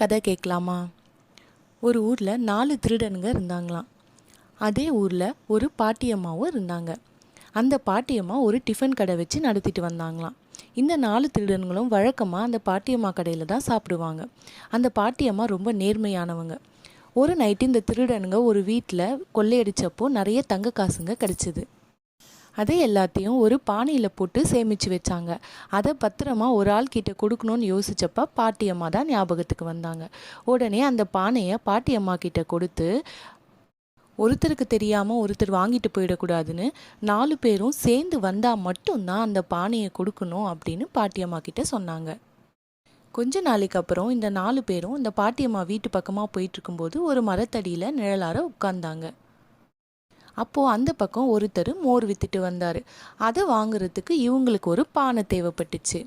கதை கேட்கலாமா? ஒரு ஊரில் நாலு திருடனுங்க இருந்தாங்களாம். அதே ஊரில் ஒரு பாட்டியம்மாவும் இருந்தாங்க. அந்த பாட்டியம்மா ஒரு டிஃபன் கடை வச்சு நடத்திட்டு வந்தாங்களாம். இந்த நாலு திருடன்களும் வழக்கமாக அந்த பாட்டியம்மா கடையில் தான் சாப்பிடுவாங்க. அந்த பாட்டியம்மா ரொம்ப நேர்மையானவங்க. ஒரு நைட்டு இந்த திருடனுங்க ஒரு வீட்டில் கொள்ளையடிச்சப்போ நிறைய தங்க காசுங்க கிடச்சிது. அதை எல்லாத்தையும் ஒரு பானையில் போட்டு சேமித்து வச்சாங்க. அதை பத்திரமா ஒரு ஆள் கிட்ட கொடுக்கணும்னு யோசிச்சப்ப பாட்டியம்மா தான் ஞாபகத்துக்கு வந்தாங்க. உடனே அந்த பானையை பாட்டியம்மா கிட்ட கொடுத்து ஒருத்தருக்கு தெரியாமல் ஒருத்தர் வாங்கிட்டு போயிடக்கூடாதுன்னு நாலு பேரும் சேர்ந்து வந்தால் மட்டும்தான் அந்த பானையை கொடுக்கணும் அப்படின்னு பாட்டியம்மா கிட்ட சொன்னாங்க. கொஞ்ச நாளைக்கு அப்புறம் இந்த நாலு பேரும் இந்த பாட்டியம்மா வீட்டு பக்கமாக போயிட்டு இருக்கும்போது ஒரு மரத்தடியில் நிழலார உட்கார்ந்தாங்க. அப்போது அந்த பக்கம் ஒருத்தர் மோர் வித்துட்டு வந்தார். அதை வாங்குறதுக்கு இவங்களுக்கு ஒரு பானை தேவைப்பட்டுச்சு.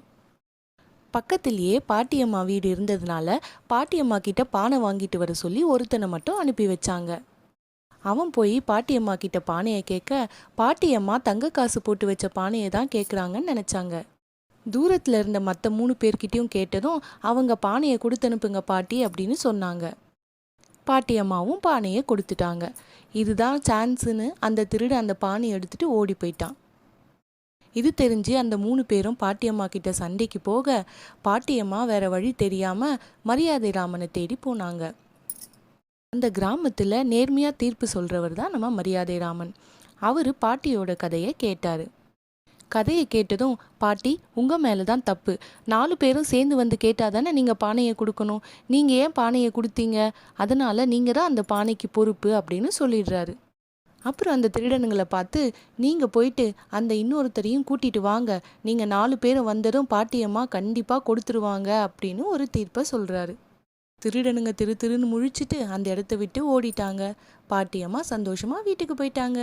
பக்கத்திலேயே பாட்டியம்மா வீடு இருந்ததுனால பாட்டியம்மா கிட்ட பானை வாங்கிட்டு வர சொல்லி ஒருத்தனை மட்டும் அனுப்பி வச்சாங்க. அவன் போய் பாட்டியம்மா கிட்ட பானையை கேட்க பாட்டியம்மா தங்க காசு போட்டு வச்ச பானையை தான் கேட்குறாங்கன்னு நினச்சாங்க. தூரத்தில் இருந்த மற்ற மூணு பேர்கிட்டயும் கேட்டதும் அவங்க பானையை கொடுத்து அனுப்புங்க பாட்டி அப்படின்னு சொன்னாங்க. பாட்டியம்மாவும் பானையை கொடுத்துட்டாங்க. இதுதான் சான்ஸுன்னு அந்த திருடு அந்த பானையை எடுத்துட்டு ஓடி போயிட்டான். இது தெரிஞ்சு அந்த மூணு பேரும் பாட்டியம்மா கிட்ட சண்டைக்கு போக பாட்டியம்மா வேற வழி தெரியாம மரியாதை ராமனை தேடி போனாங்க. அந்த கிராமத்துல நேர்மையா தீர்ப்பு சொல்றவர் தான் நம்ம மரியாதை ராமன். அவரு பாட்டியோட கதையை கேட்டாரு. கதையை கேட்டதும் பாட்டி உங்கள் மேலே தான் தப்பு. நாலு பேரும் சேர்ந்து வந்து கேட்டால் தானே நீங்கள் பானையை கொடுக்கணும்? நீங்கள் ஏன் பானையை கொடுத்தீங்க? அதனால் நீங்கள் தான் அந்த பானைக்கு பொறுப்பு அப்படின்னு சொல்லிடுறாரு. அப்புறம் அந்த திருடனுங்களை பார்த்து நீங்கள் போயிட்டு அந்த இன்னொருத்தரையும் கூட்டிட்டு வாங்க. நீங்கள் நாலு பேரும் வந்ததும் பாட்டியம்மா கண்டிப்பாக கொடுத்துருவாங்க அப்படின்னு ஒரு தீர்ப்பை சொல்கிறாரு திருடனுங்க திரு திருன்னு முழிச்சிட்டு அந்த இடத்த விட்டு ஓடிட்டாங்க. பாட்டியம்மா சந்தோஷமாக வீட்டுக்கு போயிட்டாங்க.